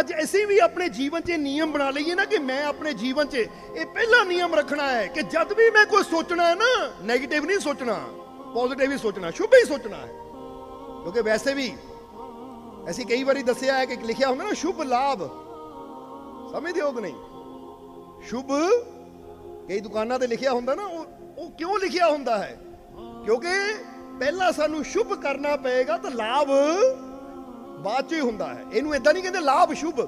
ਅੱਜ ਅਸੀਂ ਵੀ ਆਪਣੇ ਜੀਵਨ 'ਚ ਨਿਯਮ ਬਣਾ ਲਈਏ ਨਾ ਕਿ ਮੈਂ ਆਪਣੇ ਜੀਵਨ 'ਚ ਇਹ ਪਹਿਲਾ ਨਿਯਮ ਰੱਖਣਾ ਹੈ ਕਿ ਜਦ ਵੀ ਮੈਂ ਕੋਈ ਸੋਚਣਾ ਹੈ ਨਾ 네ਗੇਟਿਵ ਨਹੀਂ ਸੋਚਣਾ ਪੋਜ਼ਿਟਿਵ ਹੀ ਸੋਚਣਾ, ਸ਼ੁਭ ਹੀ ਸੋਚਣਾ ਹੈ। ਕਿਉਂਕਿ ਵੈਸੇ ਵੀ ਅਸੀਂ ਕਈ ਵਾਰੀ ਦੱਸਿਆ ਹੈ ਕਿ ਲਿਖਿਆ ਹੁੰਦਾ ਨਾ, ਸ਼ੁਭ ਲਾਭ। ਸਮਝਦੇ ਹੋ ਕਿ ਨਹੀਂ। ਸ਼ੁਭ, ਕਈ ਦੁਕਾਨਾਂ ਤੇ ਲਿਖਿਆ ਹੁੰਦਾ ਨਾ, ਉਹ ਉਹ ਕਿਉਂ ਲਿਖਿਆ ਹੁੰਦਾ ਹੈ? ਕਿਉਂਕਿ ਪਹਿਲਾਂ ਸਾਨੂੰ ਸ਼ੁਭ ਕਰਨਾ ਪਏਗਾ ਤਾਂ ਲਾਭ ਬਾਅਦ ਚ ਹੀ ਹੁੰਦਾ ਹੈ। ਇਹਨੂੰ ਇਦਾਂ ਨਹੀਂ ਕਹਿੰਦੇ ਲਾਭ, ਸ਼ੁਭ।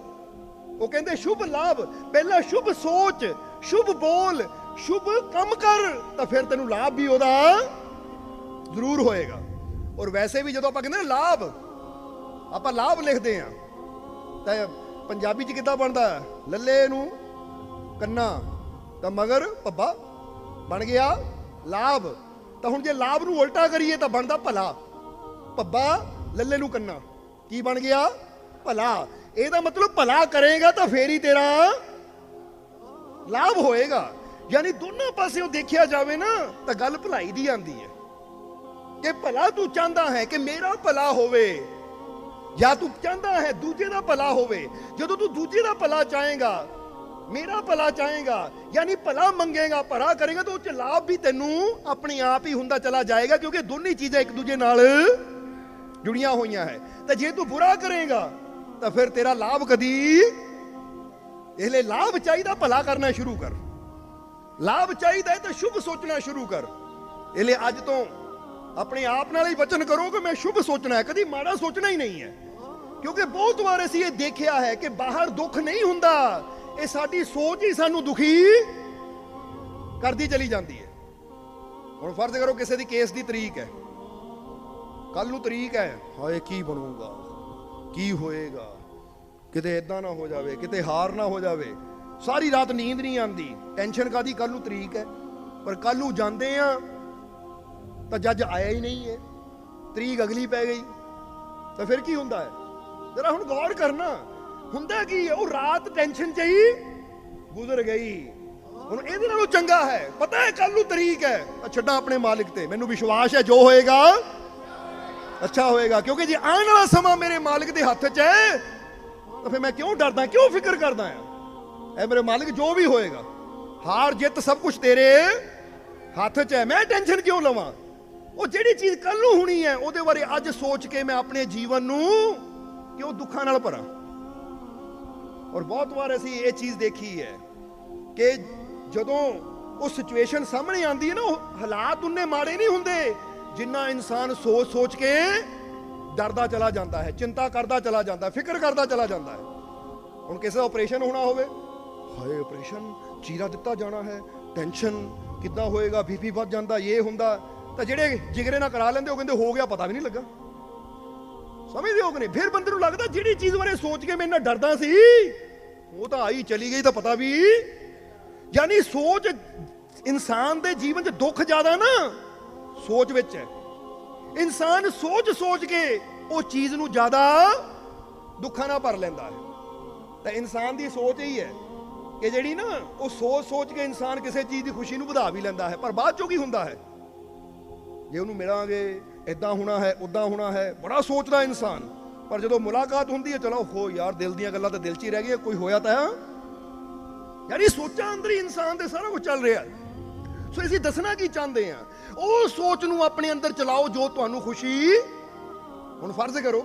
ਉਹ ਕਹਿੰਦੇ ਸ਼ੁਭ ਲਾਭ। ਪਹਿਲਾਂ ਸ਼ੁਭ ਸੋਚ, ਸ਼ੁਭ ਬੋਲ, ਸ਼ੁਭ ਕੰਮ ਕਰ, ਤਾਂ ਫਿਰ ਤੈਨੂੰ ਲਾਭ ਵੀ ਉਹਦਾ ਜ਼ਰੂਰ ਹੋਏਗਾ। ਔਰ ਵੈਸੇ ਵੀ ਜਦੋਂ ਆਪਾਂ ਕਹਿੰਦੇ ਨਾ ਲਾਭ, ਆਪਾਂ ਲਾਭ ਲਿਖਦੇ ਆ ਤਾਂ ਪੰਜਾਬੀ ਚ ਕਿੱਦਾਂ ਬਣਦਾ? ਲੱਲੇ ਨੂੰ ਕੰਨਾ, ਤਾਂ ਮਗਰ ਪੱਬਾ ਬਣ ਗਿਆ ਲਾਭ। ਤਾਂ ਹੁਣ ਜੇ ਲਾਭ ਨੂੰ ਉਲਟਾ ਕਰੀਏ ਤਾਂ ਬਣਦਾ ਭਲਾ। ਪੱਬਾ ਲੱਲੇ ਨੂੰ ਕੰਨਾ। ਕੀ ਬਣ ਗਿਆ? ਭਲਾ। ਇਹਦਾ ਮਤਲਬ ਭਲਾ ਕਰੇਗਾ ਤਾਂ ਫੇਰ ਹੀ ਤੇਰਾ ਲਾਭ ਹੋਏਗਾ। ਯਾਨੀ ਦੋਨਾਂ ਪਾਸਿਓਂ ਦੇਖਿਆ ਜਾਵੇ ਨਾ, ਤਾਂ ਗੱਲ ਭਲਾਈ ਦੀ ਆਂਦੀ ਹੈ। ਕਿ ਭਲਾ ਤੂੰ ਚਾਹੁੰਦਾ ਹੈ ਕਿ ਮੇਰਾ ਭਲਾ ਹੋਵੇ, ਜਾਂ ਤੂੰ ਚਾਹੁੰਦਾ ਹੈ ਦੂਜੇ ਦਾ ਭਲਾ ਹੋਵੇ। ਜਦੋਂ ਤੂੰ ਦੂਜੇ ਦਾ ਭਲਾ ਚਾਹੇਗਾ, ਮੇਰਾ ਭਲਾ ਚਾਹੇਗਾ, ਯਾਨੀ ਭਲਾ ਮੰਗੇਗਾ, ਭਲਾ ਕਰੇਗਾ, ਤਾਂ ਉਹ ਚ ਲਾਭ ਵੀ ਤੈਨੂੰ ਆਪਣੇ ਆਪ ਹੀ ਹੁੰਦਾ ਚਲਾ ਜਾਏਗਾ, ਕਿਉਂਕਿ ਦੋਨੇ ਚੀਜ਼ਾਂ ਇੱਕ ਦੂਜੇ ਨਾਲ ਜੁੜੀਆਂ ਹੋਈਆਂ ਹੈ। ਤਾਂ ਜੇ ਤੂੰ ਬੁਰਾ ਕਰੇਗਾ, ਤਾਂ ਫਿਰ ਤੇਰਾ ਲਾਭ ਕਦੀ ਇਸ ਲਈ ਲਾਭ ਚਾਹੀਦਾ ਭਲਾ ਕਰਨਾ ਸ਼ੁਰੂ ਕਰ। ਲਾਭ ਚਾਹੀਦਾ ਹੈ ਤਾਂ ਸ਼ੁਭ ਸੋਚਣਾ ਸ਼ੁਰੂ ਕਰ। ਇਹ ਲਈ ਅੱਜ ਤੋਂ ਆਪਣੇ ਆਪ ਨਾਲ ਹੀ ਵਚਨ ਕਰੋ ਕਿ ਮੈਂ ਸ਼ੁਭ ਸੋਚਣਾ ਹੈ। ਕਦੀ ਮਾੜਾ ਸੋਚਣਾ ਹੀ ਨਹੀਂ ਹੈ। ਕਿਉਂਕਿ ਬਹੁਤ ਵਾਰ ਅਸੀਂ ਇਹ ਦੇਖਿਆ ਹੈ ਕਿ ਬਾਹਰ ਦੁੱਖ ਨਹੀਂ ਹੁੰਦਾ। ਇਹ ਸਾਡੀ ਸੋਚ ਹੀ ਸਾਨੂੰ ਦੁਖੀ ਕਰਦੀ ਚਲੀ ਜਾਂਦੀ ਹੈ। ਹੁਣ ਫਰਜ਼ ਕਰੋ ਕਿਸੇ ਦੀ ਕੇਸ ਦੀ ਤਰੀਕ ਹੈ। ਕੱਲ ਨੂੰ ਤਰੀਕ ਹੈ। ਹਾਏ, ਕੀ ਬਣੂਗਾ? ਕੀ ਹੋਏਗਾ? ਕਿਤੇ ਇਦਾਂ ਨਾ ਹੋ ਜਾਵੇ, ਕਿਤੇ ਹਾਰ ਨਾ ਹੋ ਜਾਵੇ। ਸਾਰੀ ਰਾਤ ਨੀਂਦ ਨਹੀਂ ਆਉਂਦੀ। ਟੈਨਸ਼ਨ ਕਾਦੀ ਕੱਲ ਨੂੰ ਤਰੀਕ ਹੈ। ਪਰ ਕੱਲ ਨੂੰ ਜਾਂਦੇ ਆ, ਤਾਂ ਜੱਜ ਆਇਆ ਹੀ ਨਹੀਂ ਹੈ। ਤਰੀਕ ਅਗਲੀ ਪੈ ਗਈ। ਤਾਂ ਫਿਰ ਕੀ ਹੁੰਦਾ ਹੈ? ਜਰਾ ਹੁਣ ਗੌਰ ਕਰਨਾ। ਹੁੰਦਾ ਕੀ ਹੈ? ਉਹ ਰਾਤ ਟੈਨਸ਼ਨ ਚ ਹੀ ਗੁਜ਼ਰ ਗਈ। ਹੁਣ ਇਹਦੇ ਨਾਲੋਂ ਚੰਗਾ ਹੈ। ਪਤਾ ਹੈ ਕੱਲ ਨੂੰ ਤਰੀਕ ਹੈ। ਛੱਡਾ ਆਪਣੇ ਮਾਲਿਕ ਤੇ। ਮੈਨੂੰ ਵਿਸ਼ਵਾਸ ਹੈ ਜੋ ਹੋਏਗਾ ਅੱਛਾ ਹੋਏਗਾ, ਕਿਉਂਕਿ ਜੇ ਆਉਣ ਵਾਲਾ ਸਮਾਂ ਮੇਰੇ ਮਾਲਿਕ ਦੇ ਹੱਥ 'ਚ ਹੈ, ਤਾਂ ਫਿਰ ਮੈਂ ਕਿਉਂ ਡਰਦਾ, ਕਿਉਂ ਫਿਕਰ ਕਰਦਾ ਆ ਐ ਮੇਰੇ ਮਾਲਿਕ ਜੋ ਵੀ ਹੋਏਗਾ, ਹਾਰ ਜਿੱਤ ਸਭ ਕੁਝ ਤੇਰੇ ਹੱਥ 'ਚ ਹੈ। ਮੈਂ ਟੈਨਸ਼ਨ ਕਿਉਂ ਲਵਾਂ? ਉਹ ਜਿਹੜੀ ਚੀਜ਼ ਕੱਲ ਨੂੰ ਹੋਣੀ ਹੈ, ਉਹਦੇ ਬਾਰੇ ਅੱਜ ਸੋਚ ਕੇ ਮੈਂ ਆਪਣੇ ਜੀਵਨ ਨੂੰ ਕਿਉਂ ਦੁੱਖਾਂ ਨਾਲ ਭਰਾਂ? ਔਰ ਬਹੁਤ ਵਾਰ ਅਸੀਂ ਇਹ ਚੀਜ਼ ਦੇਖੀ ਹੈ ਕਿ ਜਦੋਂ ਉਹ ਸਿਚੁਏਸ਼ਨ ਸਾਹਮਣੇ ਆਉਂਦੀ ਹੈ ਨਾ, ਉਹ ਹਾਲਾਤ ਉਨੇ ਮਾੜੇ ਨਹੀਂ ਹੁੰਦੇ। ਜਿੰਨਾ ਇਨਸਾਨ ਸੋਚ ਸੋਚ ਕੇ ਡਰਦਾ ਚਲਾ ਜਾਂਦਾ ਹੈ, ਚਿੰਤਾ ਕਰਦਾ ਚਲਾ ਜਾਂਦਾ ਫਿਕਰ ਕਰਦਾ ਚਲਾ ਜਾਂਦਾ ਹੈ। ਹੁਣ ਕਿਸੇ ਦਾ ਆਪਰੇਸ਼ਨ ਹੋਣਾ ਹੋਵੇ, ਹਾਏ ਆਪਰੇਸ਼ਨ ਚੀਰਾ ਦਿੱਤਾ ਜਾਣਾ ਹੈ ਟੈਨਸ਼ਨ ਕਿੱਦਾਂ ਹੋਏਗਾ ਬੀਪੀ ਵੱਧ ਜਾਂਦਾ, ਇਹ ਹੁੰਦਾ, ਤਾਂ ਜਿਹੜੇ ਜਿਗਰੇ ਨਾਲ ਕਰਾ ਲੈਂਦੇ, ਉਹ ਕਹਿੰਦੇ, ਹੋ ਗਿਆ, ਪਤਾ ਵੀ ਨਹੀਂ ਲੱਗਾ। ਸਮਝਦੇ ਹੋ ਕਿ ਨਹੀਂ? ਫਿਰ ਬੰਦੇ ਨੂੰ ਲੱਗਦਾ ਜਿਹੜੀ ਚੀਜ਼ ਬਾਰੇ ਸੋਚ ਕੇ ਮੈਂ ਇੰਨਾ ਡਰਦਾ ਸੀ, ਉਹ ਤਾਂ ਆਈ ਚਲੀ ਗਈ, ਤਾਂ ਪਤਾ ਵੀ। ਯਾਨੀ ਸੋਚ ਇਨਸਾਨ ਦੇ ਜੀਵਨ 'ਚ ਦੁੱਖ ਜ਼ਿਆਦਾ ਨਾ ਸੋਚ ਵਿੱਚ ਹੈ। ਇਨਸਾਨ ਸੋਚ ਸੋਚ ਕੇ ਉਹ ਚੀਜ਼ ਨੂੰ ਜ਼ਿਆਦਾ ਦੁੱਖਾਂ ਨਾਲ ਭਰ ਲੈਂਦਾ ਹੈ। ਤਾਂ ਇਨਸਾਨ ਦੀ ਸੋਚ ਹੀ ਹੈ ਕਿ ਜਿਹੜੀ ਨਾ, ਉਹ ਸੋਚ ਸੋਚ ਕੇ ਇਨਸਾਨ ਕਿਸੇ ਚੀਜ਼ ਦੀ ਖੁਸ਼ੀ ਨੂੰ ਵਧਾ ਵੀ ਲੈਂਦਾ ਹੈ, ਪਰ ਬਾਅਦ ਚੋਂ ਕੀ ਹੁੰਦਾ ਹੈ? ਜੇ ਉਹਨੂੰ ਮਿਲਾਂਗੇ ਇਦਾਂ ਹੋਣਾ ਹੈ ਉਦਾਂ ਹੋਣਾ ਹੈ, ਬੜਾ ਸੋਚਦਾ ਇਨਸਾਨ। ਪਰ ਜਦੋਂ ਮੁਲਾਕਾਤ ਹੁੰਦੀ ਹੈ, ਚਲੋ ਹੋ ਯਾਰ, ਦਿਲ ਦੀਆਂ ਗੱਲਾਂ ਤਾਂ ਦਿਲ 'ਚ ਹੀ ਰਹਿ ਗਈਆਂ, ਕੋਈ ਹੋਇਆ ਤਾਂ ਯਾਨੀ ਸੋਚਾਂ ਅੰਦਰ ਹੀ ਇਨਸਾਨ ਦੇ ਸਾਰਾ ਕੁਝ ਚੱਲ ਰਿਹਾ ਸੋ ਅਸੀਂ ਦੱਸਣਾ ਕੀ ਚਾਹੁੰਦੇ ਆ? ਉਹ ਸੋਚ ਨੂੰ ਆਪਣੇ ਅੰਦਰ ਚਲਾਓ ਜੋ ਤੁਹਾਨੂੰ ਖੁਸ਼ੀ ਹੁਣ ਫਰਜ਼ ਕਰੋ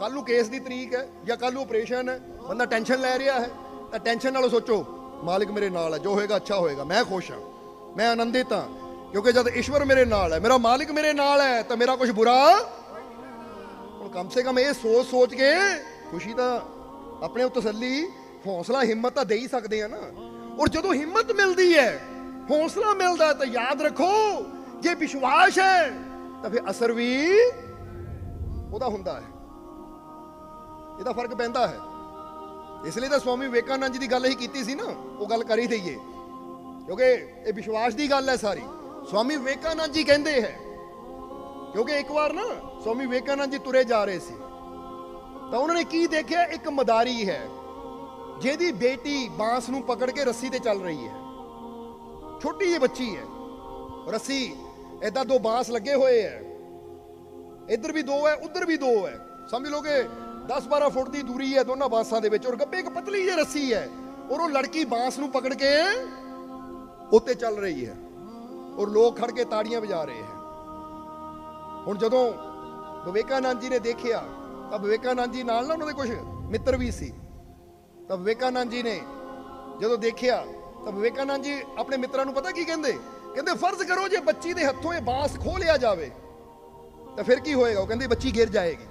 ਕੱਲ ਨੂੰ ਕੇਸ ਦੀ ਤਰੀਕ ਹੈ ਜਾਂ ਕੱਲ ਨੂੰ ਆਪਰੇਸ਼ਨ ਹੈ, ਬੰਦਾ ਟੈਨਸ਼ਨ ਲੈ ਰਿਹਾ ਹੈ, ਤਾਂ ਟੈਨਸ਼ਨ ਨਾਲੋਂ ਸੋਚੋ, ਮਾਲਿਕ ਮੇਰੇ ਨਾਲ ਹੈ, ਜੋ ਹੋਏਗਾ ਅੱਛਾ ਹੋਏਗਾ, ਮੈਂ ਖੁਸ਼ ਹਾਂ, ਮੈਂ ਆਨੰਦਿਤ ਹਾਂ, ਕਿਉਂਕਿ ਜਦ ਈਸ਼ਵਰ ਮੇਰੇ ਨਾਲ ਹੈ, ਮੇਰਾ ਮਾਲਿਕ ਮੇਰੇ ਨਾਲ ਹੈ, ਤਾਂ ਮੇਰਾ ਕੁਝ ਬੁਰਾ ਹੁਣ ਕਮ ਸੇ ਕਮ ਇਹ ਸੋਚ ਸੋਚ ਕੇ ਖੁਸ਼ੀ ਤਾਂ ਆਪਣੇ ਉੱਤੇ ਤਸੱਲੀ ਹੌਸਲਾ, ਹਿੰਮਤ ਤਾਂ ਦੇ ਹੀ ਸਕਦੇ ਆ ਨਾ। ਔਰ ਜਦੋਂ ਹਿੰਮਤ ਮਿਲਦੀ ਹੈ ਹੌਸਲਾ ਮਿਲਦਾ ਤਾਂ ਯਾਦ ਰੱਖੋ, ਜੇ ਵਿਸ਼ਵਾਸ ਹੈ, ਤਾਂ ਫਿਰ ਅਸਰ ਵੀ ਉਹਦਾ ਹੁੰਦਾ ਹੈ। ਇਹਦਾ ਫ਼ਰਕ ਪੈਂਦਾ ਹੈ। ਇਸ ਲਈ ਤਾਂ ਸਵਾਮੀ ਵਿਵੇਕਾਨੰਦ ਜੀ ਦੀ ਗੱਲ ਹੀ ਕੀਤੀ ਸੀ ਨਾ, ਉਹ ਗੱਲ ਕਰੀ ਦਈਏ। ਕਿਉਂਕਿ ਇਹ ਵਿਸ਼ਵਾਸ ਦੀ ਗੱਲ ਹੈ ਸਾਰੀ। ਸਵਾਮੀ ਵਿਵੇਕਾਨੰਦ ਜੀ ਕਹਿੰਦੇ ਹੈ, ਕਿਉਂਕਿ ਇੱਕ ਵਾਰ ਨਾ ਸਵਾਮੀ ਵਿਵੇਕਾਨੰਦ ਜੀ ਤੁਰੇ ਜਾ ਰਹੇ ਸੀ। ਤਾਂ ਉਹਨਾਂ ਨੇ ਕੀ ਦੇਖਿਆ? ਇੱਕ ਮਦਾਰੀ ਹੈ, ਜਿਹਦੀ ਬੇਟੀ ਬਾਂਸ ਨੂੰ ਪਕੜ ਕੇ ਰੱਸੀ ਤੇ ਚੱਲ ਰਹੀ ਹੈ। ਛੋਟੀ ਜਿਹੀ ਬੱਚੀ ਹੈ। ਰੱਸੀ, ਏਦਾਂ ਦੋ ਬਾਂਸ ਲੱਗੇ ਹੋਏ ਹੈ। ਇੱਧਰ ਵੀ ਦੋ ਹੈ, ਉੱਧਰ ਵੀ ਦੋ ਹੈ। ਸਮਝ ਲਓ ਕਿ 10-12 ਫੁੱਟ ਦੀ ਦੂਰੀ ਹੈ ਦੋਨਾਂ ਬਾਂਸਾਂ ਦੇ ਵਿੱਚ ਔਰ ਗੱਬੇ ਇੱਕ ਪਤਲੀ ਜਿਹੀ ਰੱਸੀ ਹੈ ਔਰ ਉਹ ਲੜਕੀ ਬਾਂਸ ਨੂੰ ਪਕੜ ਕੇ ਉੱਤੇ ਚੱਲ ਰਹੀ ਹੈ ਔਰ ਲੋਕ ਖੜ ਕੇ ਤਾੜੀਆਂ ਵਜਾ ਰਹੇ ਹੈ। ਹੁਣ ਜਦੋਂ ਵਿਵੇਕਾਨੰਦ ਜੀ ਨੇ ਦੇਖਿਆ, ਤਾਂ ਵਿਵੇਕਾਨੰਦ ਜੀ ਨਾਲ ਨਾ ਉਹਨਾਂ ਦੇ ਕੁਝ ਮਿੱਤਰ ਵੀ ਸੀ। ਤਾਂ ਵਿਵੇਕਾਨੰਦ ਜੀ ਨੇ ਜਦੋਂ ਦੇਖਿਆ ਤਾਂ ਵਿਵੇਕਾਨੰਦ ਜੀ, ਆਪਣੇ ਮਿੱਤਰਾਂ ਨੂੰ ਪਤਾ ਕੀ ਕਹਿੰਦੇ? ਕਹਿੰਦੇ, ਫਰਜ਼ ਕਰੋ ਜੇ ਬੱਚੀ ਦੇ ਹੱਥੋਂ ਇਹ ਬਾਂਸ ਖੋਹ ਲਿਆ ਜਾਵੇ, ਤਾਂ ਫਿਰ ਕੀ ਹੋਏਗਾ? ਉਹ ਕਹਿੰਦੇ, ਬੱਚੀ ਗਿਰ ਜਾਏਗੀ।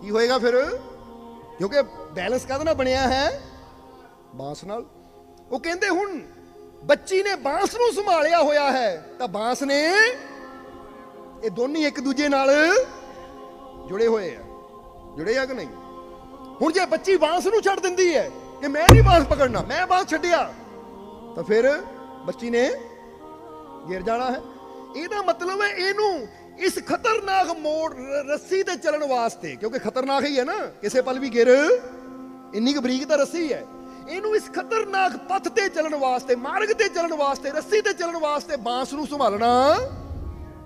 ਕੀ ਹੋਏਗਾ ਫਿਰ? ਕਿਉਂਕਿ ਬੈਲੈਂਸ ਕਾਹਦੇ ਨਾਲ ਬਣਿਆ ਹੈ? ਬਾਂਸ ਨਾਲ। ਉਹ ਕਹਿੰਦੇ, ਹੁਣ ਬੱਚੀ ਨੇ ਬਾਂਸ ਨੂੰ ਸੰਭਾਲਿਆ ਹੋਇਆ ਹੈ, ਤਾਂ ਬਾਂਸ ਨੇ ਇਹ ਦੋਨੇ ਇੱਕ ਦੂਜੇ ਨਾਲ ਜੁੜੇ ਹੋਏ ਆ। ਜੁੜੇ ਆ ਕਿ ਨਹੀਂ? ਹੁਣ ਜੇ ਬੱਚੀ ਬਾਂਸ ਨੂੰ ਛੱਡ ਦਿੰਦੀ ਹੈ ਕਿ ਮੈਂ ਨਹੀਂ ਬਾਸ ਪਕੜਨਾ, ਮੈਂ ਬਾਂਸ ਛੱਡਿਆ। ਤਾਂ ਫਿਰ ਬੱਚੀ ਨੇ ਗਿਰ ਜਾਣਾ ਹੈ। ਇਹਦਾ ਮਤਲਬ ਹੈ ਇਹਨੂੰ ਇਸ ਖਤਰਨਾਕ ਮੋੜ ਰੱਸੀ ਤੇ ਚੱਲਣ ਵਾਸਤੇ, ਕਿਉਂਕਿ ਖਤਰਨਾਕ ਹੀ ਹੈ ਨਾ, ਕਿਸੇ ਪਲ ਵੀ ਗਿਰ, ਇੰਨੀ ਕੁ ਬਰੀਕ ਤਾਂ ਰੱਸੀ ਹੈ। ਇਹਨੂੰ ਇਸ ਖਤਰਨਾਕ ਪੱਥ ਤੇ ਚੱਲਣ ਵਾਸਤੇ, ਮਾਰਗ ਤੇ ਚੱਲਣ ਵਾਸਤੇ, ਰੱਸੀ ਤੇ ਚੱਲਣ ਵਾਸਤੇ ਬਾਂਸ ਨੂੰ ਸੰਭਾਲਣਾ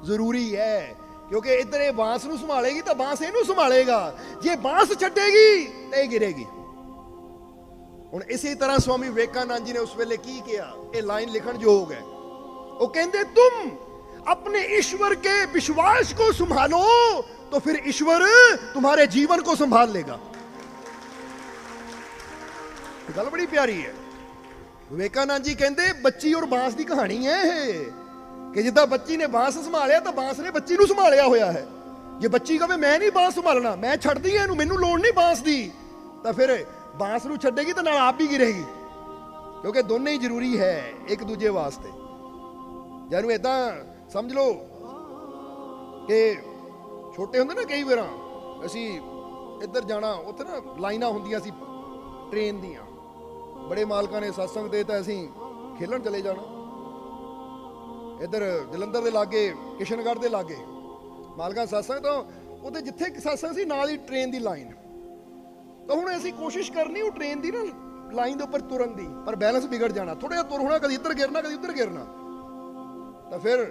ਜ਼ਰੂਰੀ ਹੈ। ਕਿਉਂਕਿ ਇੱਧਰ ਇਹ ਬਾਂਸ ਨੂੰ ਸੰਭਾਲੇਗੀ ਤਾਂ ਬਾਂਸ ਇਹਨੂੰ ਸੰਭਾਲੇਗਾ। ਜੇ ਬਾਂਸ ਛੱਡੇਗੀ, ਤਾਂ ਇਹ ਗਿਰੇਗੀ। ਹੁਣ ਇਸੇ ਤਰ੍ਹਾਂ ਸਵਾਮੀ ਵਿਵੇਕਾਨੰਦ ਜੀ ਨੇ ਉਸ ਵੇਲੇ ਕੀ ਕਿਹਾ ਇਹ ਲਾਈਨ ਲਿਖਣ ਯੋਗ ਹੈ ਉਹ ਕਹਿੰਦੇ ਤੁਮ अपने ईश्वर के विश्वास को संभालो तो फिर ईश्वर तुम्हारे जीवन को संभाल लेगा ਗੱਲ ਬੜੀ ਪਿਆਰੀ ਹੈ ਵਿਵੇਕਾਨੰਦ ਜੀ ਕਹਿੰਦੇ ਬੱਚੀ ਔਰ ਬਾਂਸ ਦੀ ਕਹਾਣੀ ਹੈ ਇਹ ਕਿ ਜਿੱਦਾਂ ਬੱਚੀ ਨੇ ਬਾਂਸ ਸੰਭਾਲਿਆ ਤਾਂ ਬਾਂਸ ਨੇ ਬੱਚੀ ਨੂੰ ਸੰਭਾਲਿਆ ਹੋਇਆ ਹੈ ਜੇ ਬੱਚੀ ਕਹੇ ਮੈਂ ਨਹੀਂ ਬਾਂਸ ਸੰਭਾਲਣਾ ਮੈਂ ਛੱਡਦੀ ਐ ਇਹਨੂੰ ਮੈਨੂੰ ਲੋੜ ਨਹੀਂ ਬਾਂਸ ਦੀ ਤਾਂ ਫਿਰ ਬਾਂਸ ਨੂੰ ਛੱਡੇਗੀ ਤਾਂ ਨਾਲ ਆਪ ਵੀ ਗਿਰੇਗੀ। ਕਿਉਂਕਿ ਦੋਨੇ ਹੀ ਜ਼ਰੂਰੀ ਹੈ ਇੱਕ ਦੂਜੇ ਵਾਸਤੇ। ਜਾਨੂੰ ਇਦਾਂ ਸਮਝ ਲਓ ਕਿ ਛੋਟੇ ਹੁੰਦੇ ਨਾ ਕਈ ਵਾਰਾਂ, ਅਸੀਂ ਇੱਧਰ ਜਾਣਾ, ਉੱਥੇ ਨਾ ਲਾਈਨਾਂ ਹੁੰਦੀਆਂ ਸੀ ਟ੍ਰੇਨ ਦੀਆਂ। ਬੜੇ ਮਾਲਕਾਂ ਨੇ satsang ਦੇ ਤਾਂ ਅਸੀਂ ਖੇਲਣ ਚਲੇ ਜਾਣਾ। ਇੱਧਰ ਜਲੰਧਰ ਦੇ ਲਾਗੇ, ਕਿਸ਼ਨਗੜ੍ਹ ਦੇ ਲਾਗੇ। ਮਾਲਕਾਂ satsang ਤੋਂ, ਉੱਥੇ ਜਿੱਥੇ satsang ਸੀ, ਨਾਲ ਹੀ ਟ੍ਰੇਨ ਦੀ ਲਾਈਨ। ਤਾਂ ਹੁਣ ਅਸੀਂ ਕੋਸ਼ਿਸ਼ ਕਰਨੀ ਉਹ ਟ੍ਰੇਨ ਦੀ ਨਾ ਲਾਈਨ ਦੇ ਉੱਪਰ ਤੁਰਨ ਦੀ, ਪਰ ਬੈਲੈਂਸ ਵਿਗੜ ਜਾਣਾ ਥੋੜਾ ਜਿਹਾ ਤੁਰ ਹੋਣਾ, ਕਦੀ ਇੱਧਰ ਗਿਰਨਾ, ਕਦੀ ਉੱਧਰ ਗਿਰਨਾ। ਤਾਂ ਫਿਰ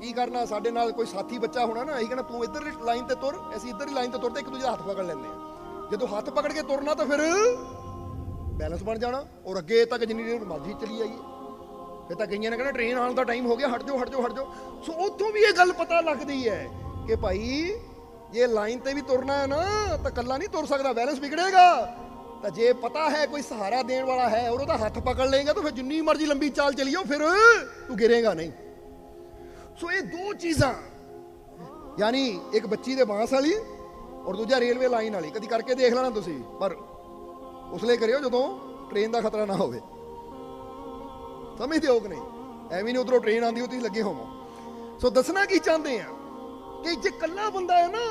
ਕੀ ਕਰਨਾ, ਸਾਡੇ ਨਾਲ ਕੋਈ ਸਾਥੀ ਬੱਚਾ ਹੋਣਾ ਨਾ, ਅਸੀਂ ਕਹਿੰਦਾ ਤੂੰ ਇੱਧਰ ਲਾਈਨ ਤੇ ਤੁਰ, ਅਸੀਂ ਇੱਧਰ ਹੀ ਲਾਈਨ ਤੇ ਤੁਰਦੇ ਇੱਕ ਦੂਜੇ ਦਾ ਹੱਥ ਪਕੜ ਲੈਂਦੇ ਆ ਜਦੋਂ ਹੱਥ ਪਕੜ ਕੇ ਤੁਰਨਾ ਤਾਂ ਫਿਰ ਬੈਲੈਂਸ ਬਣ ਜਾਣਾ, ਔਰ ਅੱਗੇ ਤੱਕ ਜਿੰਨੀ ਦੇਰ ਮਰਜ਼ੀ ਚਲੀ ਜਾਈਏ। ਫਿਰ ਤਾਂ ਕਈਆਂ ਨੇ ਕਹਿੰਦਾ ਟ੍ਰੇਨ ਆਉਣ ਦਾ ਟਾਈਮ ਹੋ ਗਿਆ, ਹਟ ਜਾਓ ਹਟ ਜਾਓ ਹਟ ਜਾਓ। ਸੋ ਉੱਥੋਂ ਵੀ ਇਹ ਗੱਲ ਪਤਾ ਲੱਗਦੀ ਹੈ ਕਿ ਭਾਈ ਜੇ ਲਾਈਨ ਤੇ ਵੀ ਤੁਰਨਾ ਹੈ ਨਾ, ਤਾਂ ਕੱਲਾ ਨਹੀਂ ਤੁਰ ਸਕਦਾ, ਬੈਲੈਂਸ ਵਿਗੜੇਗਾ। ਤਾਂ ਜੇ ਪਤਾ ਹੈ ਕੋਈ ਸਹਾਰਾ ਦੇਣ ਵਾਲਾ ਹੈ, ਔਰ ਉਹਦਾ ਹੱਥ ਪਕੜ ਲਏਗਾ, ਤਾਂ ਫਿਰ ਜਿੰਨੀ ਮਰਜ਼ੀ ਲੰਬੀ ਚਾਲ ਚਲੀਓ, ਫਿਰ ਤੂੰ ਗਿਰੇਗਾ ਨਹੀਂ। ਸੋ ਇਹ ਦੋ ਚੀਜ਼ਾਂ, ਯਾਨੀ ਇੱਕ ਬੱਚੀ ਦੇ ਬਾਂਸ ਵਾਲੀ ਔਰ ਦੂਜਾ ਰੇਲਵੇ ਲਾਈਨ ਵਾਲੀ। ਕਦੀ ਕਰਕੇ ਦੇਖ ਲੈਣਾ ਤੁਸੀਂ, ਪਰ ਉਸ ਲਈ ਕਰਿਓ ਜਦੋਂ ਟ੍ਰੇਨ ਦਾ ਖਤਰਾ ਨਾ ਹੋਵੇ। ਸਮਝਦੇ ਹੋ ਕਿ ਨਹੀਂ? ਐਵੇਂ ਨਹੀਂ ਉਧਰੋਂ ਟ੍ਰੇਨ ਆਂਦੀ ਹੋ ਤੁਸੀਂ ਲੱਗੇ ਹੋਵੋ। ਸੋ ਦੱਸਣਾ ਕੀ ਚਾਹੁੰਦੇ ਆ? ਕਿ ਜੇ ਕੱਲਾ ਬੰਦਾ ਹੈ ਨਾ,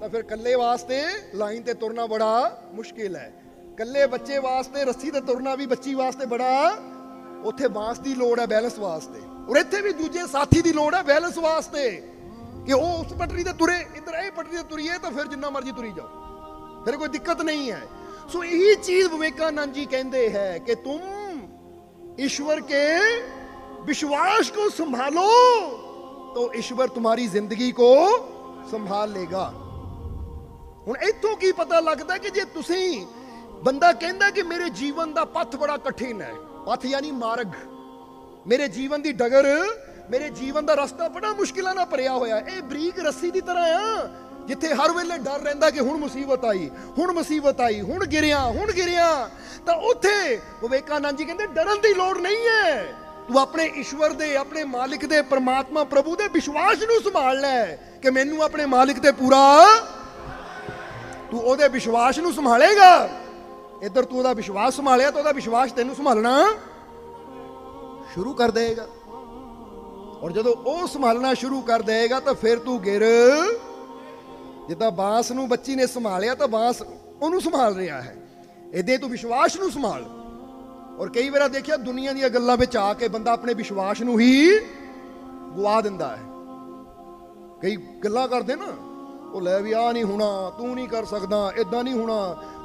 ਤਾਂ ਫਿਰ ਕੱਲੇ ਵਾਸਤੇ ਲਾਈਨ ਤੇ ਤੁਰਨਾ ਬੜਾ ਮੁਸ਼ਕਿਲ ਹੈ। ਕੱਲੇ ਬੱਚੇ ਵਾਸਤੇ, ਰੱਸੀ ਤੇ ਤੁਰਨਾ ਵੀ ਬੱਚੀ ਵਾਸਤੇ ਬੜਾ, ਉੱਥੇ ਬਾਂਸ ਦੀ ਲੋੜ ਹੈ, ਬੈਲੈਂਸ ਵਾਸਤੇ। ਔਰ ਇੱਥੇ ਵੀ ਦੂਜੇ ਸਾਥੀ ਦੀ ਲੋੜ ਹੈ, ਬੈਲੈਂਸ ਵਾਸਤੇ। ਕਿ ਉਹ ਉਸ ਪਟਰੀ ਤੇ ਤੁਰੇ, ਇੱਧਰ ਇਹ ਪਟਰੀ ਤੇ ਤੁਰੀਏ, ਤਾਂ ਫਿਰ ਜਿੰਨਾ ਮਰਜ਼ੀ ਤੁਰੀ ਜਾਓ। ਫਿਰ ਕੋਈ ਦਿੱਕਤ ਨਹੀਂ ਹੈ। ਸੋ ਇਹੀ ਚੀਜ਼ ਵਿਵੇਕਾਨੰਦ ਜੀ ਕਹਿੰਦੇ ਹੈ ਕਿ ਤੂੰ ਈਸ਼ਵਰ ਕੇ ਵਿਸ਼ਵਾਸ ਨੂੰ ਸੰਭਾਲੋ। तो ईश्वर तुम्हारी जिंदगी को संभाल लेगा ਹੁਣ ਇੱਥੋਂ ਕੀ ਪਤਾ ਲੱਗਦਾ ਕਿ ਜੇ ਤੁਸੀਂ ਬੰਦਾ ਕਹਿੰਦਾ ਕਿ ਮੇਰੇ ਜੀਵਨ ਦਾ ਪਥ ਬੜਾ ਕਠਿਨ ਹੈ ਪਥ ਯਾਨੀ ਮਾਰਗ ਮੇਰੇ ਜੀਵਨ ਦੀ ਡਗਰ ਮੇਰੇ ਜੀਵਨ ਦਾ ਰਸਤਾ ਬੜਾ ਮੁਸ਼ਕਿਲਾਂ ਨਾਲ ਭਰਿਆ ਹੋਇਆ ਇਹ ਬਰੀਕ ਰੱਸੀ ਦੀ ਤਰ੍ਹਾਂ ਆ ਜਿੱਥੇ ਹਰ ਵੇਲੇ ਡਰ ਰਹਿੰਦਾ ਕਿ ਹੁਣ ਮੁਸੀਬਤ ਆਈ ਹੁਣ ਮੁਸੀਬਤ ਆਈ ਹੁਣ ਗਿਰਿਆ ਹੁਣ ਗਿਰਿਆ ਤਾਂ ਉੱਥੇ ਵਿਵੇਕਾਨੰਦ ਜੀ ਕਹਿੰਦੇ ਡਰਨ ਦੀ ਲੋੜ ਨਹੀਂ ਹੈ ਤੂੰ ਆਪਣੇ ਈਸ਼ਵਰ ਦੇ, ਆਪਣੇ ਮਾਲਿਕ ਦੇ, ਪਰਮਾਤਮਾ ਪ੍ਰਭੂ ਦੇ ਵਿਸ਼ਵਾਸ ਨੂੰ ਸੰਭਾਲ ਲੈ ਕਿ ਮੈਨੂੰ ਆਪਣੇ ਮਾਲਿਕ ਤੇ ਪੂਰਾ ਤੂੰ ਉਹਦੇ ਵਿਸ਼ਵਾਸ ਨੂੰ ਸੰਭਾਲੇਗਾ। ਇੱਧਰ ਤੂੰ ਉਹਦਾ ਵਿਸ਼ਵਾਸ ਸੰਭਾਲਿਆ ਤਾਂ ਉਹਦਾ ਵਿਸ਼ਵਾਸ ਤੈਨੂੰ ਸੰਭਾਲਣਾ ਸ਼ੁਰੂ ਕਰ ਦੇਗਾ ਔਰ ਜਦੋਂ ਉਹ ਸੰਭਾਲਣਾ ਸ਼ੁਰੂ ਕਰ ਦੇਗਾ ਤਾਂ ਫਿਰ ਤੂੰ ਗਿਰ। ਜਿੱਦਾਂ ਬਾਂਸ ਨੂੰ ਬੱਚੀ ਨੇ ਸੰਭਾਲਿਆ ਤਾਂ ਬਾਂਸ ਉਹਨੂੰ ਸੰਭਾਲ ਰਿਹਾ ਹੈ। ਇਦਾਂ ਤੂੰ ਵਿਸ਼ਵਾਸ ਨੂੰ ਸੰਭਾਲ। ਔਰ ਕਈ ਵਾਰ ਦੇਖਿਆ, ਦੁਨੀਆ ਦੀਆਂ ਗੱਲਾਂ ਵਿੱਚ ਆ ਕੇ ਬੰਦਾ ਆਪਣੇ ਵਿਸ਼ਵਾਸ ਨੂੰ ਹੀ ਗਵਾ ਦਿੰਦਾ ਹੈ। ਕਈ ਗੱਲਾਂ ਕਰਦੇ ਨਾ, ਉਹ ਲੈ ਵੀ ਆ ਨਹੀਂ ਹੋਣਾ, ਤੂੰ ਨਹੀਂ ਕਰ ਸਕਦਾ ਇਦਾਂ ਨਹੀਂ ਹੋਣਾ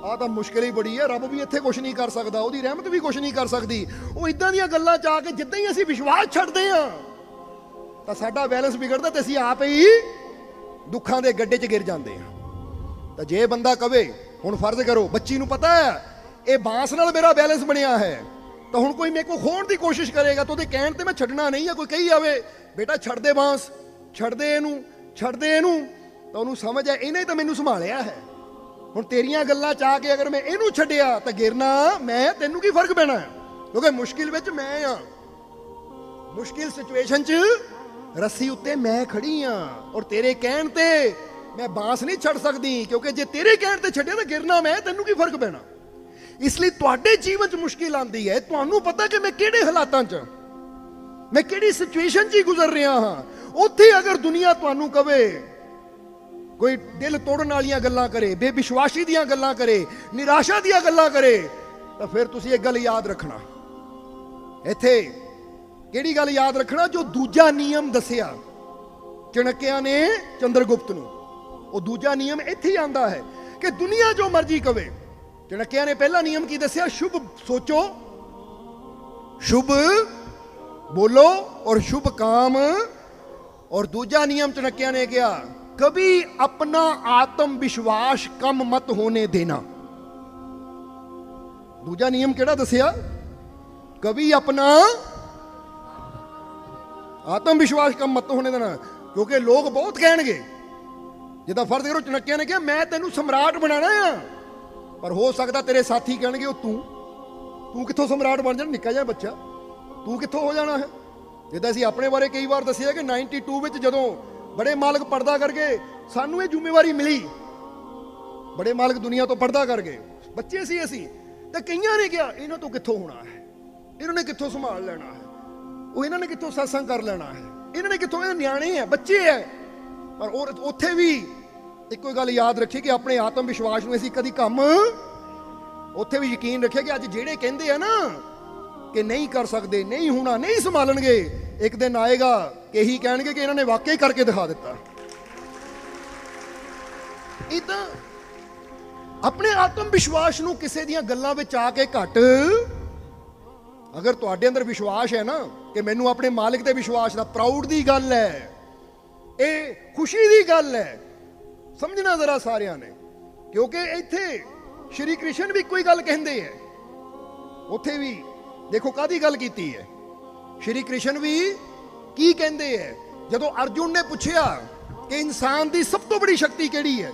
ਆ ਤਾਂ ਮੁਸ਼ਕਿਲ ਹੀ ਬੜੀ ਹੈ, ਰੱਬ ਵੀ ਇੱਥੇ ਕੁਝ ਨਹੀਂ ਕਰ ਸਕਦਾ, ਉਹਦੀ ਰਹਿਮਤ ਵੀ ਕੁਝ ਨਹੀਂ ਕਰ ਸਕਦੀ। ਉਹ ਇਦਾਂ ਦੀਆਂ ਗੱਲਾਂ ਚ ਆ ਕੇ ਜਿੱਦਾਂ ਹੀ ਅਸੀਂ ਵਿਸ਼ਵਾਸ ਛੱਡਦੇ ਆ ਤਾਂ ਸਾਡਾ ਬੈਲੈਂਸ ਵਿਗੜਦਾ ਤੇ ਅਸੀਂ ਆਪ ਹੀ ਦੁੱਖਾਂ ਦੇ ਗੱਡੇ 'ਚ ਗਿਰ ਜਾਂਦੇ ਆ ਤਾਂ ਜੇ ਬੰਦਾ ਕਵੇ, ਹੁਣ ਫਰਜ਼ ਕਰੋ, ਬੱਚੀ ਨੂੰ ਪਤਾ ਹੈ ਇਹ ਬਾਂਸ ਨਾਲ ਮੇਰਾ ਬੈਲੈਂਸ ਬਣਿਆ ਹੈ। ਤਾਂ ਹੁਣ ਕੋਈ ਮੇਰੇ ਕੋ ਖੋਣ ਦੀ ਕੋਸ਼ਿਸ਼ ਕਰੇਗਾ ਤਾਂ ਉਹਦੇ ਕਹਿਣ ਤੇ ਮੈਂ ਛੱਡਣਾ ਨਹੀਂ ਆ ਕੋਈ ਕਹੀ ਆਵੇ ਬੇਟਾ, ਛੱਡ ਦੇ ਬਾਂਸ, ਛੱਡ ਦੇ ਇਹਨੂੰ, ਛੱਡ ਦੇ ਇਹਨੂੰ। ਤਾਂ ਉਹਨੂੰ ਸਮਝ ਹੈ ਇਹਨੇ ਤਾਂ ਮੈਨੂੰ ਸੰਭਾਲਿਆ ਹੈ। ਹੁਣ ਤੇਰੀਆਂ ਗੱਲਾਂ ਚ ਆ ਕੇ ਅਗਰ ਮੈਂ ਇਹਨੂੰ ਛੱਡਿਆ ਤਾਂ ਗਿਰਨਾ, ਮੈਂ ਤੈਨੂੰ ਕੀ ਫ਼ਰਕ ਪੈਣਾ ਕਿਉਂਕਿ ਮੁਸ਼ਕਿਲ ਵਿੱਚ ਮੈਂ ਆ। ਮੁਸ਼ਕਿਲ ਸਿਚੁਏਸ਼ਨ 'ਚ ਰੱਸੀ ਉੱਤੇ ਮੈਂ ਖੜੀ ਆ ਔਰ ਤੇਰੇ ਕਹਿਣ ਤੇ ਮੈਂ ਬਾਂਸ ਨਹੀਂ ਛੱਡ ਸਕਦੀ, ਕਿਉਂਕਿ ਜੇ ਤੇਰੇ ਕਹਿਣ ਤੇ ਛੱਡਿਆ ਤਾਂ ਗਿਰਨਾ ਮੈਂ, ਤੈਨੂੰ ਕੀ ਫ਼ਰਕ ਪੈਣਾ? ਇਸ ਲਈ ਤੁਹਾਡੇ ਜੀਵਨ 'ਚ ਮੁਸ਼ਕਿਲ ਆਂਦੀ ਹੈ। ਤੁਹਾਨੂੰ ਪਤਾ ਕਿ ਮੈਂ ਕਿਹੜੇ ਹਾਲਾਤਾਂ 'ਚ ਮੈਂ ਕਿਹੜੀ ਸਿਚੁਏਸ਼ਨ 'ਚ ਹੀ ਗੁਜ਼ਰ ਰਿਹਾ ਹਾਂ। ਉੱਥੇ ਅਗਰ ਦੁਨੀਆ ਤੁਹਾਨੂੰ ਕਵੇ, ਕੋਈ ਦਿਲ ਤੋੜਨ ਵਾਲੀਆਂ ਗੱਲਾਂ ਕਰੇ, ਬੇਵਿਸ਼ਵਾਸੀ ਦੀਆਂ ਗੱਲਾਂ ਕਰੇ, ਨਿਰਾਸ਼ਾ ਦੀਆਂ ਗੱਲਾਂ ਕਰੇ, ਤਾਂ ਫਿਰ ਤੁਸੀਂ ਇੱਕ ਗੱਲ ਯਾਦ ਰੱਖਣਾ। ਇੱਥੇ ਕਿਹੜੀ ਗੱਲ ਯਾਦ ਰੱਖਣਾ? ਜੋ ਦੂਜਾ ਨਿਯਮ ਦੱਸਿਆ। ਚਣਕਿਆ ਨੇ ਚੰਦਰਗੁਪਤ ਨੂੰ। ਉਹ ਦੂਜਾ ਨਿਯਮ ਇੱਥੇ ਹੀ ਆਂਦਾ ਹੈ ਕਿ ਦੁਨੀਆ ਜੋ ਮਰਜ਼ੀ ਕਵੇ ਚਣਕਿਆ ਨੇ ਪਹਿਲਾ ਨਿਯਮ ਕੀ ਦੱਸਿਆ ਸ਼ੁਭ ਸੋਚੋ ਸ਼ੁਭ ਬੋਲੋ ਔਰ ਸ਼ੁਭ ਕਾਮ और दूजा नियम चणक्या ने किया कभी अपना आत्म विश्वास कम मत होने देना दूजा नियम केड़ा दसिया कभी अपना आत्म विश्वास कम मत होने देना क्योंकि लोग बहुत ਕਹਿਣਗੇ ਜਿੱਦਾਂ ਫਰਜ਼ ਕਰੋ ਚਣਕਿਆ ਨੇ ਕਿਹਾ ਮੈਂ ਤੈਨੂੰ ਸਮਰਾਟ ਬਣਾਣਾ ਆ ਪਰ ਹੋ ਸਕਦਾ ਤੇਰੇ ਸਾਥੀ ਕਹਿਣਗੇ, ਉਹ ਤੂੰ। ਤੂੰ ਕਿੱਥੋਂ ਸਮਰਾਟ ਬਣ ਜਾਣਾ? ਨਿੱਕਾ ਜਿਹਾ ਬੱਚਾ। ਤੂੰ ਕਿੱਥੋਂ ਹੋ ਜਾਣਾ ਹੈ ਜਿੱਦਾਂ ਅਸੀਂ ਆਪਣੇ ਬਾਰੇ ਕਈ ਵਾਰ ਦੱਸਿਆ ਕਿ 92 ਵਿੱਚ ਜਦੋਂ ਬੜੇ ਮਾਲਕ ਪਰਦਾ ਕਰਕੇ ਸਾਨੂੰ ਇਹ ਜ਼ਿੰਮੇਵਾਰੀ ਮਿਲੀ, ਬੜੇ ਮਾਲਕ ਦੁਨੀਆ ਤੋਂ ਪਰਦਾ ਕਰ ਗਏ ਬੱਚੇ ਸੀ ਅਸੀਂ, ਤੇ ਕਈਆਂ ਨੇ ਕਿਹਾ, ਇਹਨਾਂ ਤੋਂ ਕਿੱਥੋਂ ਹੋਣਾ ਹੈ? ਇਹਨਾਂ ਨੇ ਕਿੱਥੋਂ ਸੰਭਾਲ ਲੈਣਾ ਹੈ? ਉਹ ਇਹਨਾਂ ਨੇ ਕਿੱਥੋਂ satsang ਕਰ ਲੈਣਾ ਹੈ? ਇਹਨਾਂ ਨੇ ਕਿੱਥੋਂ, ਇਹ ਨਿਆਣੇ ਹੈ, ਬੱਚੇ ਹੈ। ਪਰ ਉਹ ਉੱਥੇ ਵੀ ਇੱਕੋ ਹੀ ਗੱਲ ਯਾਦ ਰੱਖੀ ਕਿ ਆਪਣੇ ਆਤਮ ਵਿਸ਼ਵਾਸ ਨੂੰ ਅਸੀਂ ਕਦੀ ਕੰਮ ਉੱਥੇ ਵੀ ਯਕੀਨ ਰੱਖਿਆ ਕਿ ਅੱਜ ਜਿਹੜੇ ਕਹਿੰਦੇ ਆ ਨਾ ਕਿ ਨਹੀਂ ਕਰ ਸਕਦੇ, ਨਹੀਂ ਹੋਣਾ, ਨਹੀਂ ਸੰਭਾਲਣਗੇ, ਇੱਕ ਦਿਨ ਆਏਗਾ ਕਿ ਇਹੀ ਕਹਿਣਗੇ ਕਿ ਇਹਨਾਂ ਨੇ ਵਾਕਈ ਕਰਕੇ ਦਿਖਾ ਦਿੱਤਾ। ਇਹ ਤਾਂ ਆਪਣੇ ਆਤਮ ਵਿਸ਼ਵਾਸ ਨੂੰ ਕਿਸੇ ਦੀਆਂ ਗੱਲਾਂ ਵਿੱਚ ਆ ਕੇ ਘਟ। ਅਗਰ ਤੁਹਾਡੇ ਅੰਦਰ ਵਿਸ਼ਵਾਸ ਹੈ ਨਾ ਕਿ ਮੈਨੂੰ ਆਪਣੇ ਮਾਲਕ ਤੇ ਵਿਸ਼ਵਾਸ ਦਾ ਪ੍ਰਾਊਡ ਦੀ ਗੱਲ ਹੈ, ਇਹ ਖੁਸ਼ੀ ਦੀ ਗੱਲ ਹੈ ਸਮਝਣਾ ਜ਼ਰਾ ਸਾਰਿਆਂ ਨੇ, ਕਿਉਂਕਿ ਇੱਥੇ ਸ਼੍ਰੀ ਕ੍ਰਿਸ਼ਨ ਵੀ ਕੋਈ ਗੱਲ ਕਹਿੰਦੇ ਹੈ। ਉੱਥੇ ਵੀ ਦੇਖੋ ਕਾਦੀ ਗੱਲ ਕੀਤੀ ਹੈ। ਸ਼੍ਰੀ ਕ੍ਰਿਸ਼ਨ ਵੀ ਕੀ ਕਹਿੰਦੇ ਹੈ, ਜਦੋਂ ਅਰਜੁਨ ਨੇ ਪੁੱਛਿਆ ਕਿ ਇਨਸਾਨ ਦੀ ਸਭ ਤੋਂ ਬੜੀ ਸ਼ਕਤੀ ਕਿਹੜੀ ਹੈ?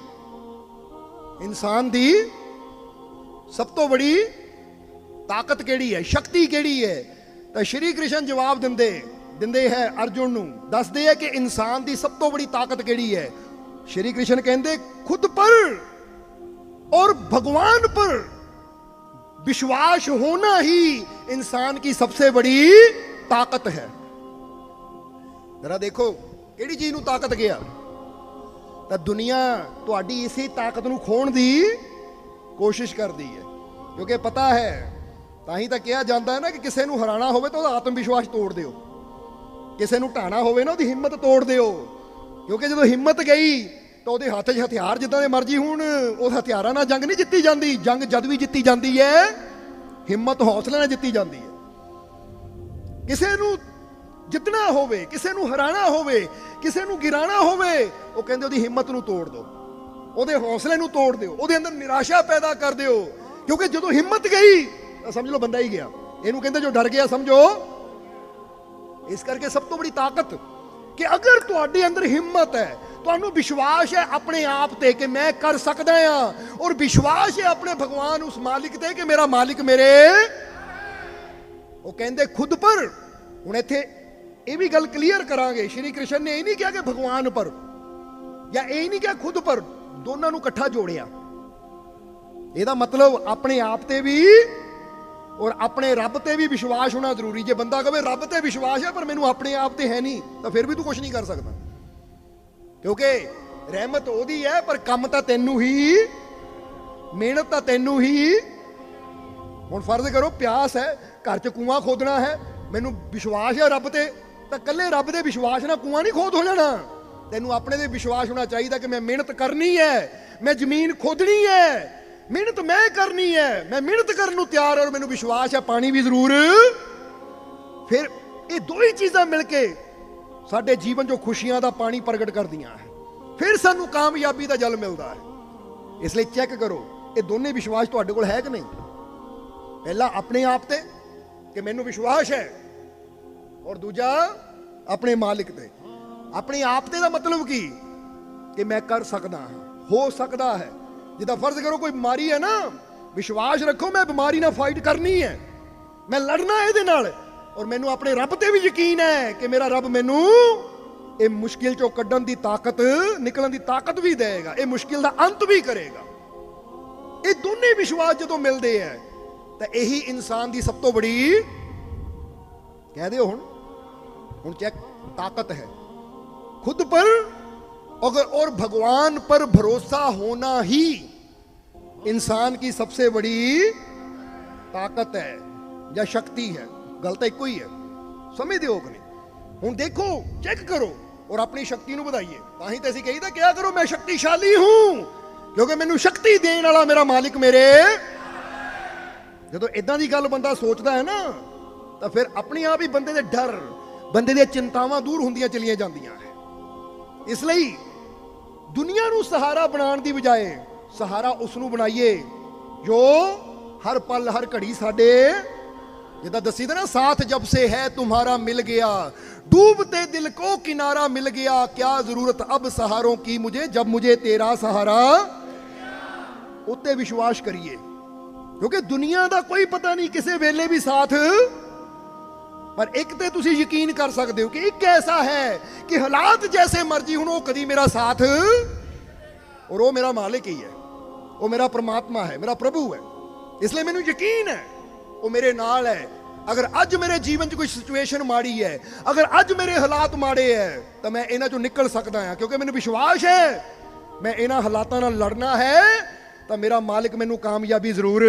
ਇਨਸਾਨ ਦੀ ਸਭ ਤੋਂ ਬੜੀ ਤਾਕਤ ਕਿਹੜੀ ਹੈ, ਸ਼ਕਤੀ ਕਿਹੜੀ ਹੈ? ਤਾਂ ਸ਼੍ਰੀ ਕ੍ਰਿਸ਼ਨ ਜਵਾਬ ਦਿੰਦੇ ਦਿੰਦੇ ਹੈ ਅਰਜੁਨ ਨੂੰ, ਦੱਸਦੇ ਹੈ ਕਿ ਇਨਸਾਨ ਦੀ ਸਭ ਤੋਂ ਬੜੀ ਤਾਕਤ ਕਿਹੜੀ ਹੈ? ਸ਼੍ਰੀ ਕ੍ਰਿਸ਼ਨ ਕਹਿੰਦੇ ਖੁਦ ਪਰ और भगवान पर विश्वास होना ही इंसान की सबसे बड़ी ताकत है ਜਰਾ ਦੇਖੋ ਕਿਹੜੀ ਚੀਜ਼ ਨੂੰ ਤਾਕਤ ਗਿਆ ਤਾਂ ਦੁਨੀਆ ਤੁਹਾਡੀ ਇਸੇ ਤਾਕਤ ਨੂੰ ਖੋਣ ਦੀ ਕੋਸ਼ਿਸ਼ ਕਰਦੀ ਹੈ ਕਿਉਂਕਿ ਪਤਾ ਹੈ ਤਾਂ ਹੀ ਤਾਂ ਕਿਹਾ ਜਾਂਦਾ ਹੈ ਨਾ ਕਿ ਕਿਸੇ ਨੂੰ ਹਰਾਣਾ ਹੋਵੇ ਤਾਂ ਉਹਦਾ ਆਤਮ ਵਿਸ਼ਵਾਸ ਤੋੜ ਦਿਓ ਕਿਸੇ ਨੂੰ ਢਾਣਾ ਹੋਵੇ ਨਾ ਉਹਦੀ ਹਿੰਮਤ ਤੋੜ ਦਿਓ ਕਿਉਂਕਿ ਜਦੋਂ ਹਿੰਮਤ ਗਈ ਤਾਂ ਉਹਦੇ ਹੱਥ 'ਚ ਹਥਿਆਰ ਜਿੱਦਾਂ ਦੇ ਮਰਜ਼ੀ ਹੋਣ, ਉਹ ਹਥਿਆਰਾਂ ਨਾਲ ਜੰਗ ਨਹੀਂ ਜਿੱਤੀ ਜਾਂਦੀ, ਜੰਗ ਜਦ ਵੀ ਜਿੱਤੀ ਜਾਂਦੀ ਹੈ, ਹਿੰਮਤ ਹੌਸਲੇ ਨਾਲ ਜਿੱਤੀ ਜਾਂਦੀ ਹੈ। ਕਿਸੇ ਨੂੰ ਜਿੱਤਣਾ ਹੋਵੇ, ਕਿਸੇ ਨੂੰ ਹਰਾਣਾ ਹੋਵੇ, ਕਿਸੇ ਨੂੰ ਗਿਰਾਣਾ ਹੋਵੇ, ਉਹ ਕਹਿੰਦੇ ਉਹਦੀ ਹਿੰਮਤ ਨੂੰ ਤੋੜ ਦਿਓ। ਉਹਦੇ ਹੌਸਲੇ ਨੂੰ ਤੋੜ ਦਿਓ, ਉਹਦੇ ਅੰਦਰ ਨਿਰਾਸ਼ਾ ਪੈਦਾ ਕਰ ਦਿਓ। ਕਿਉਂਕਿ ਜਦੋਂ ਹਿੰਮਤ ਗਈ, ਤਾਂ ਸਮਝ ਲਓ ਬੰਦਾ ਹੀ ਗਿਆ। ਇਹਨੂੰ ਕਹਿੰਦੇ ਜੋ ਡਰ ਗਿਆ ਸਮਝੋ। ਇਸ ਕਰਕੇ ਸਭ ਤੋਂ ਬੜੀ ਤਾਕਤ ਕਿ ਅਗਰ ਤੁਹਾਡੇ ਅੰਦਰ ਹਿੰਮਤ ਹੈ, ਤੁਹਾਨੂੰ ਵਿਸ਼ਵਾਸ ਹੈ ਆਪਣੇ ਆਪ ਤੇ ਕਿ ਮੈਂ ਕਰ ਸਕਦਾ ਹਾਂ, ਔਰ ਵਿਸ਼ਵਾਸ ਹੈ ਆਪਣੇ ਭਗਵਾਨ ਉਸ ਮਾਲਿਕ ਤੇ ਕਿ ਮੇਰਾ ਮਾਲਿਕ ਮੇਰੇ ਉਹ ਕਹਿੰਦੇ, ਖੁਦ ਪਰ। ਹੁਣ ਇੱਥੇ ਇਹ ਵੀ ਗੱਲ ਕਲੀਅਰ ਕਰਾਂਗੇ। ਸ਼੍ਰੀ ਕ੍ਰਿਸ਼ਨ ਨੇ ਇਹ ਨਹੀਂ ਕਿਹਾ ਕਿ ਭਗਵਾਨ ਪਰ ਜਾਂ ਇਹ ਨਹੀਂ ਕਿਹਾ ਖੁਦ ਪਰ, ਦੋਨਾਂ ਨੂੰ ਇਕੱਠਾ ਜੋੜਿਆ। ਇਹਦਾ ਮਤਲਬ ਆਪਣੇ ਆਪ ਤੇ ਵੀ ਔਰ ਆਪਣੇ ਰੱਬ ਤੇ ਵੀ ਵਿਸ਼ਵਾਸ ਹੋਣਾ ਜ਼ਰੂਰੀ, ਜੇ ਬੰਦਾ ਕਹੇ ਰੱਬ ਤੇ ਵਿਸ਼ਵਾਸ ਹੈ, ਪਰ ਮੈਨੂੰ ਆਪਣੇ ਆਪ ਤੇ ਹੈ ਨਹੀਂ, ਤਾਂ ਫਿਰ ਵੀ ਤੂੰ ਕੁਝ ਨਹੀਂ ਕਰ ਸਕਦਾ। ਕਿਉਂਕਿ ਰਹਿਮਤ ਉਹਦੀ ਹੈ, ਪਰ ਕੰਮ ਤਾਂ ਤੈਨੂੰ ਹੀ, ਮਿਹਨਤ ਤਾਂ ਤੈਨੂੰ ਹੀ। ਹੁਣ ਫਰਜ਼ ਕਰੋ, ਪਿਆਸ ਹੈ, ਘਰ 'ਚ ਕੂਆਂ ਖੋਦਣਾ ਹੈ, ਮੈਨੂੰ ਵਿਸ਼ਵਾਸ ਹੈ ਰੱਬ ਤੇ, ਤਾਂ ਕੱਲੇ ਰੱਬ ਦੇ ਵਿਸ਼ਵਾਸ ਨਾਲ ਕੂਆ ਨਹੀਂ ਖੋਦ ਹੋ ਜਾਣਾ। ਤੈਨੂੰ ਆਪਣੇ ਤੇ ਵਿਸ਼ਵਾਸ ਹੋਣਾ ਚਾਹੀਦਾ ਕਿ ਮੈਂ ਮਿਹਨਤ ਕਰਨੀ ਹੈ, ਮੈਂ ਜ਼ਮੀਨ ਖੋਦਣੀ ਹੈ। ਮਿਹਨਤ ਮੈਂ ਕਰਨੀ ਹੈ। ਮੈਂ ਮਿਹਨਤ ਕਰਨ ਨੂੰ ਤਿਆਰ ਔਰ ਮੈਨੂੰ ਵਿਸ਼ਵਾਸ ਹੈ, ਪਾਣੀ ਵੀ ਜ਼ਰੂਰ। ਫਿਰ ਇਹ ਦੋ ਹੀ ਚੀਜ਼ਾਂ ਮਿਲ ਕੇ ਸਾਡੇ ਜੀਵਨ 'ਚੋਂ ਖੁਸ਼ੀਆਂ ਦਾ ਪਾਣੀ ਪ੍ਰਗਟ ਕਰਦੀਆਂ ਹੈ। ਫਿਰ ਸਾਨੂੰ ਕਾਮਯਾਬੀ ਦਾ ਜਲ ਮਿਲਦਾ ਹੈ। ਇਸ ਲਈ ਚੈੱਕ ਕਰੋ, ਇਹ ਦੋਨੇ ਵਿਸ਼ਵਾਸ ਤੁਹਾਡੇ ਕੋਲ ਹੈ ਕਿ ਨਹੀਂ? ਪਹਿਲਾ ਆਪਣੇ ਆਪ ਤੇ ਕਿ ਮੈਨੂੰ ਵਿਸ਼ਵਾਸ ਹੈ ਔਰ ਦੂਜਾ ਆਪਣੇ ਮਾਲਿਕ ਤੇ। ਆਪਣੇ ਆਪ ਤੇ ਦਾ ਮਤਲਬ ਕੀ? ਕਿ ਮੈਂ ਕਰ ਸਕਦਾ ਹਾਂ, ਹੋ ਸਕਦਾ ਹੈ। ਜਿੱਦਾਂ ਫਰਜ਼ ਕਰੋ ਕੋਈ ਬਿਮਾਰੀ ਹੈ ਨਾ, ਵਿਸ਼ਵਾਸ ਰੱਖੋ ਮੈਂ ਬਿਮਾਰੀ ਨਾਲ ਫਾਈਟ ਕਰਨੀ ਹੈ। ਮੈਂ ਲੜਨਾ ਇਹਦੇ ਨਾਲ। ਔਰ ਮੈਨੂੰ ਆਪਣੇ ਰੱਬ ਤੇ ਵੀ ਯਕੀਨ ਹੈ ਕਿ ਮੇਰਾ ਰੱਬ ਮੈਨੂੰ ਇਹ ਮੁਸ਼ਕਿਲ ਚੋਂ ਕੱਢਣ ਦੀ ਤਾਕਤ, ਨਿਕਲਣ ਦੀ ਤਾਕਤ ਵੀ ਦੇਵੇਗਾ। ਇਹ ਮੁਸ਼ਕਿਲ ਦਾ ਅੰਤ ਵੀ ਕਰੇਗਾ। ਇਹ ਦੋਨੇ ਵਿਸ਼ਵਾਸ ਜਦੋਂ ਮਿਲਦੇ ਆ ਤਾਂ ਇਹੀ ਇਨਸਾਨ ਦੀ ਸਭ ਤੋਂ ਬੜੀ ਕਹਿ ਦਿਓ ਹੁਣ। ਹੁਣ ਚੈੱਕ ਤਾਕਤ ਹੈ। ਖੁਦ ਪਰ अगर और भगवान पर भरोसा होना ही इंसान की सबसे बड़ी ਤਾਕਤ ਹੈ ਜਾਂ ਸ਼ਕਤੀ ਹੈ ਗੱਲ ਤਾਂ ਇੱਕੋ ਹੀ ਹੈ ਸਮਝਦੇ ਹੋ ਕਿ ਨਹੀਂ ਹੁਣ ਦੇਖੋ ਚੈੱਕ ਕਰੋ ਔਰ ਆਪਣੀ ਸ਼ਕਤੀ ਨੂੰ ਵਧਾਈਏ ਤਾਂ ਹੀ ਤਾਂ ਅਸੀਂ ਕਹੀਦਾ ਕਿਹਾ ਕਰੋ ਮੈਂ ਸ਼ਕਤੀਸ਼ਾਲੀ ਹੂੰ ਕਿਉਂਕਿ ਮੈਨੂੰ ਸ਼ਕਤੀ ਦੇਣ ਵਾਲਾ ਮੇਰਾ ਮਾਲਿਕ ਮੇਰੇ ਜਦੋਂ ਇਦਾਂ ਦੀ ਗੱਲ ਬੰਦਾ ਸੋਚਦਾ ਹੈ ਨਾ ਤਾਂ ਫਿਰ ਆਪਣੇ ਆਪ ਹੀ ਬੰਦੇ ਦੇ ਡਰ ਬੰਦੇ ਦੀਆਂ ਚਿੰਤਾਵਾਂ ਦੂਰ ਹੁੰਦੀਆਂ ਚਲੀਆਂ ਜਾਂਦੀਆਂ ਹੈ ਇਸ ਲਈ ਦੁਨੀਆ ਨੂੰ ਸਹਾਰਾ ਬਣਾਉਣ ਦੀ ਬਜਾਏ ਸਹਾਰਾ ਉਸ ਨੂੰ ਬਣਾਈਏ ਜੋ ਹਰ ਪਲ ਹਰ ਘੜੀ ਸਾਡੇ ਜਿੱਦਾਂ ਦੱਸੀ ਦਾ ਨਾ ਸਾਥ ਜਬ ਸੇ ਹੈ तुम्हारा मिल गया डूबते दिल को किनारा मिल गया क्या जरूरत अब सहारों की मुझे जब मुझे तेरा सहारा ਉੱਤੇ ਵਿਸ਼ਵਾਸ ਕਰੀਏ ਕਿਉਂਕਿ ਦੁਨੀਆ ਦਾ ਕੋਈ ਪਤਾ ਨਹੀਂ ਕਿਸੇ ਵੇਲੇ ਵੀ ਸਾਥ ਪਰ ਇੱਕ ਤੇ ਤੁਸੀਂ ਯਕੀਨ ਕਰ ਸਕਦੇ ਹੋ ਕਿ ਇੱਕ ਐਸਾ ਹੈ ਕਿ ਹਾਲਾਤ ਜੈਸੇ ਮਰਜ਼ੀ ਹੁਣ ਉਹ ਕਦੀ ਮੇਰਾ ਸਾਥ ਔਰ ਉਹ ਮੇਰਾ ਮਾਲਿਕ ਹੀ ਹੈ। ਉਹ ਮੇਰਾ ਪ੍ਰਮਾਤਮਾ ਹੈ, ਮੇਰਾ ਪ੍ਰਭੂ ਹੈ। ਇਸ ਲਈ ਮੈਨੂੰ ਯਕੀਨ ਹੈ, ਉਹ ਮੇਰੇ ਨਾਲ ਹੈ। ਅਗਰ ਅੱਜ ਮੇਰੇ ਜੀਵਨ 'ਚ ਕੋਈ ਸਿਚੁਏਸ਼ਨ ਮਾੜੀ ਹੈ, ਅਗਰ ਅੱਜ ਮੇਰੇ ਹਾਲਾਤ ਮਾੜੇ ਹੈ, ਤਾਂ ਮੈਂ ਇਹਨਾਂ 'ਚੋਂ ਨਿਕਲ ਸਕਦਾ ਹਾਂ, ਕਿਉਂਕਿ ਮੈਨੂੰ ਵਿਸ਼ਵਾਸ ਹੈ, ਮੈਂ ਇਹਨਾਂ ਹਾਲਾਤਾਂ ਨਾਲ ਲੜਨਾ ਹੈ, ਤਾਂ ਮੇਰਾ ਮਾਲਿਕ ਮੈਨੂੰ ਕਾਮਯਾਬੀ ਜ਼ਰੂਰ